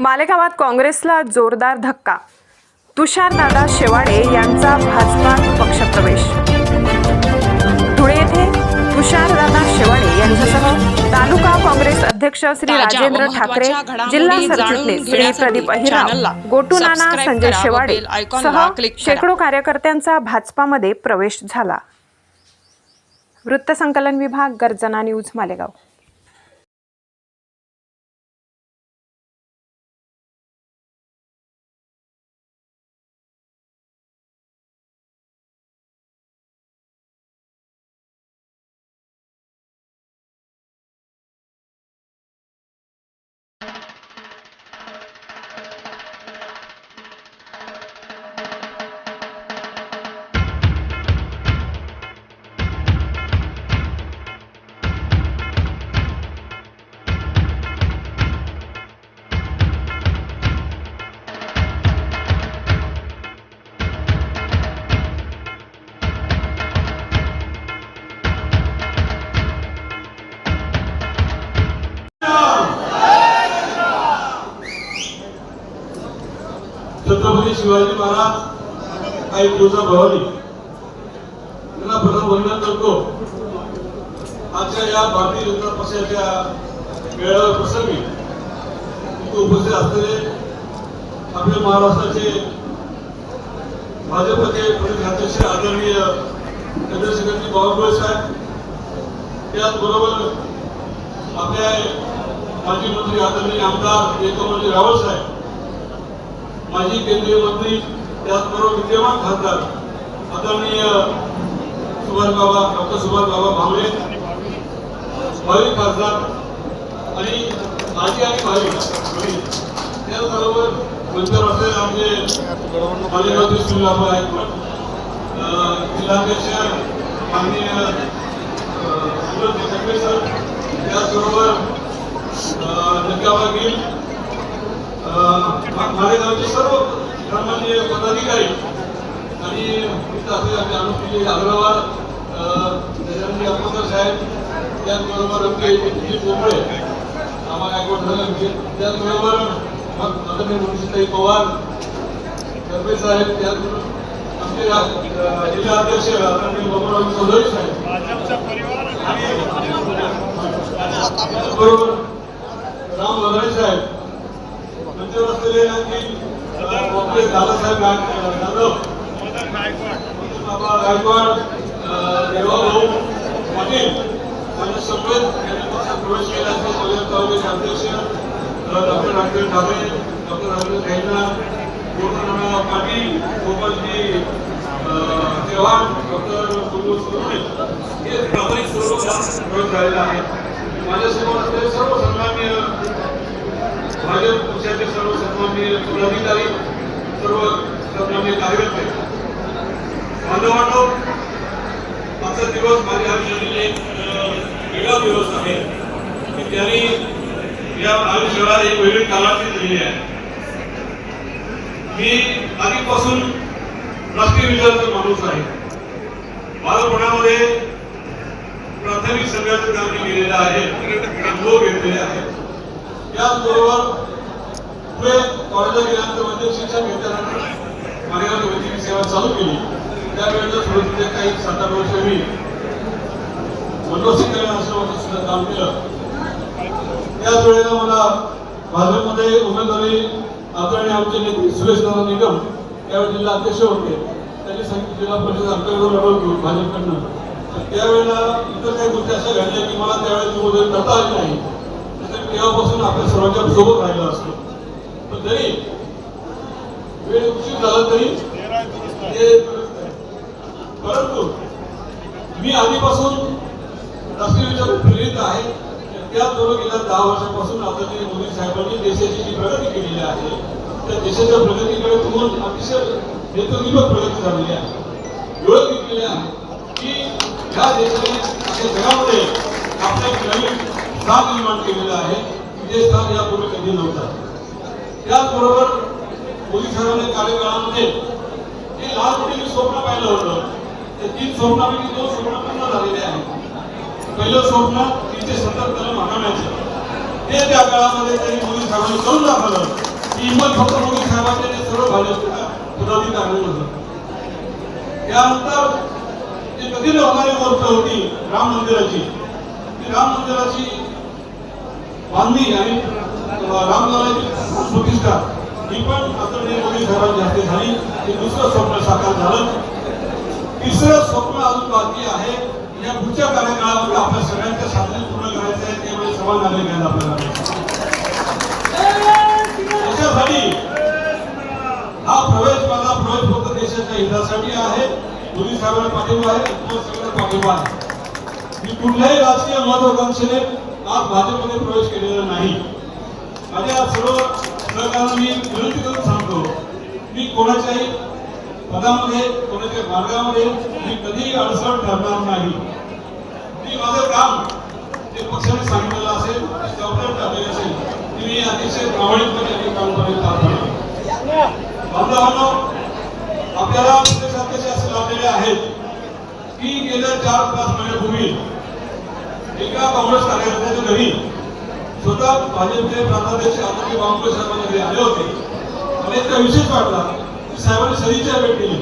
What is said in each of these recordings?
मालेगावात काँग्रेसला जोरदार धक्का. तुषारदादा शेवाडे यांचा भाजपात पक्षप्रवेश. धुळे येथे तुषारदादा शेवाडे यांच्यासह तालुका काँग्रेस अध्यक्ष श्री राजेंद्र ठाकरे जिल्हा सरचिटणीस श्री प्रदीप अहिराव चॅनलला गोटू नाना संजय शेवाडे सह. शेकडो कार्यकर्त्यांचा भाजपामध्ये प्रवेश झाला. वृत्तसंकलन विभाग गर्जना न्यूज मालेगाव. छत्रपती शिवाजी महाराज आई तुझा भवानी. यांना प्रथम वंदन करतो. आजच्या या भारतीय जनता पक्षाच्या मेळाव्या प्रसंगी तिथे उपस्थित असलेले आपल्या महाराष्ट्राचे भाजपचे प्रदेश अध्यक्ष आदरणीय चंद्रशेखरजी बावनकुळे साहेब. त्याचबरोबर आपल्या माजी मंत्री आदरणीय आमदार एकमंत्री रावळ साहेब. माजी केंद्रीय मंत्री त्याचबरोबर विद्यमान खासदार आदरणीय सुभाष बाबा डॉक्टर सुभाष बाबा भावले भावी खासदार आणि माजी आणि भावी त्याचबरोबर मंचावर असलेले आमचे मालेगावचे सुनील आहेत जिल्हाध्यक्ष माननीय सुरज सर त्याचबरोबर नक्काबा गिल माझ्या गावचे सर्व धर्माचे पदाधिकारी आणि इथं आपले अनुपजी अग्रवाल त्याच्यामध्ये साहेब त्याचबरोबर आमचे दिलीप बोंबळे आम्हाला गायकवाड त्याचबरोबर आदरणीय मुनिषताई पवार कर्वे साहेब त्याचबरोबर आमचे जिल्हा अध्यक्ष आदरणीय बाबूराव चौधरी साहेब. त्याचबरोबर राम वधारे साहेब. मंचावर असलेले आणखी दादासाहेब जाधव बाबा गायकवाड देवाभाऊ पाटील आणि सगळे यांनी पक्षात प्रवेश केला असेल मदत तालुक्याचे अध्यक्ष doctor Rajendra Thackeray doctor Rajendra Khaina Gopalrao Patil Gopalji Chavan doctor Kulu Surwane हे प्रामाणिक स्वरूपात प्रवेश झालेला आहे माझ्यासमोर असलेले सर्व सन्मान्य भाजप पक्षाचे सर्व सन्माननीय पदाधिकारी सर्व सन्मान्य कार्यकर्ते बांधवांनो आजचा दिवस माझ्या आयुष्यातील एक वेगळा दिवस आहे. की त्यांनी या आयुष्याला एक वेगळी कालावधी दिली आहे. मी आधीपासून राष्ट्रीय विचाराचा माणूस आहे. बालपणामध्ये प्राथमिक संघाचं काम केलेलं आहे अनुभव घेतलेले आहेत. त्याचबरोबर पुढे कॉलेजला गेल्यानंतर वैद्यक शिक्षण घेतल्यानंतर मालेगाव वैद्यकीय सेवा चालू केली. त्यावेळेला सुरुवातीचे काही सात आठ वर्ष मी मनोसिंग कल्याण आश्रमाचं सुद्धा काम केलं. त्याच वेळेला मला भाजपमध्ये उमेदवारी आदरणीय आमचे नेते सुरेश दादा निगम त्यावेळी जिल्हा अध्यक्ष होते. त्यांनी सांगितलं जिल्हा परिषद आमच्याकडून लढवतो भाजपकडनं. त्यावेळेला इतर काही गोष्टी अशा घडल्या की मला त्यावेळेस उमेदवारी करता आली नाही. तेव्हापासून आपल्या सर्वांच्या सोबत राहिला असतो. पण तरी वेळ उशीर झाला तरी ते परंतु मी आधीपासून राष्ट्रीय विचार प्रेरित आहे. त्याचबरोबर गेल्या दहा वर्षापासून आता जे मोदी साहेबांनी देशाची जी प्रगती केलेली आहे त्या देशाच्या प्रगतीकडे पाहून अतिशय नेतृत्वपूर्ण प्रगती झालेली आहे. डोळे घेतलेली आहे की ह्या देशाने आपल्या जगामध्ये आपल्या नवीन स्थान निर्माण केलेलं आहे की जे स्थान यापूर्वी कधी नव्हतं. त्याचबरोबर मोदी साहेबांच्या कार्यकाळामध्ये हे लाल मोठी स्वप्न पाहिलं होतं ते तीन स्वप्नापैकी दोन स्वप्न पूर्ण झालेले आहेत. पहिलं स्वप्न तीनशे सत्तर कलम हटवण्याचं ते त्या काळामध्ये त्यांनी मोदी साहेबांनी करून दाखवलं की हिंमत फक्त मोदी साहेबांच्या आणि सर्व भाजपच्या पदाधिकाऱ्यांनी होतं. त्यानंतर जे कधी न होणारी गोष्ट होती राम मंदिराची. ती राम मंदिराची बांधणी आणि रामलालाची प्रतिष्ठा ही पण आदरणीय मोदी साहेबांच्या हस्ते झाली. ते दुसरं स्वप्न साकार झालं. तिसरं स्वप्न अजून बाकी आहे. या पुढच्या कार्यकाळामध्ये आपल्या सगळ्यांच्या साधने पूर्ण करायचं आहे. त्यामुळे समान आले घ्यायला आपल्याला त्याच्यासाठी हा प्रवेश माझा प्रवेश फक्त देशाच्या हितासाठी आहे. मोदी साहेबांना पाठिंबा आहे. पाठिंबा आहे. मी कुठल्याही राजकीय महत्वाकांक्षेने आज भाजपमध्ये प्रवेश केलेला नाही। माझ्या सर्व सहकारांना मी विनंती करून सांगतो हो। मी कोणाच्याही पदामध्ये कोणाच्या मार्गामध्ये मी कधीही अडचण ठरणार नाही मी माझं काम जे पक्षाने सांगितलेलं असेल ते जबाबदार असेल की मी अतिशय प्रामाणिकपणे आणि काम करेल बांधवांनो आपल्याला प्रदेशाध्यक्ष असे लावलेले आहेत. की गेल्या चार पाच महिन्यापूर्वी एका काँग्रेस कार्यकर्त्याच्या घरी स्वतः भाजपचे प्रांताध्यक्ष आदरणीय बांबळे साहेबांना घरी आले होते. मला इतका विशेष वाटला की साहेबांनी सरीच्या भेट दिली.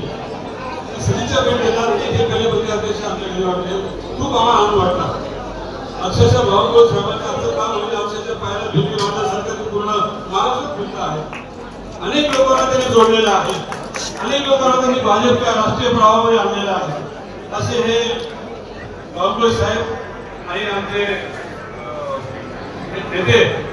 त्या भेट देणार हे एक गलीमध्ये अध्यक्ष आमच्या घरी वाटले. खूप आम्हाला आनंद वाटला. अक्षरशः बाबाभाऊ साहेबांचं आमचं काम म्हणजे अक्षरशः पाहायला भिंती मारण्यासारखं ते पूर्ण महाराष्ट्रात फिरत आहे. अनेक लोकांना त्यांनी जोडलेलं आहे. अनेक लोकांना त्यांनी भाजपच्या राष्ट्रीय प्रवाहामध्ये आणलेलं आहे. असे हे बाबुळे साहेब आणि आमचे नेते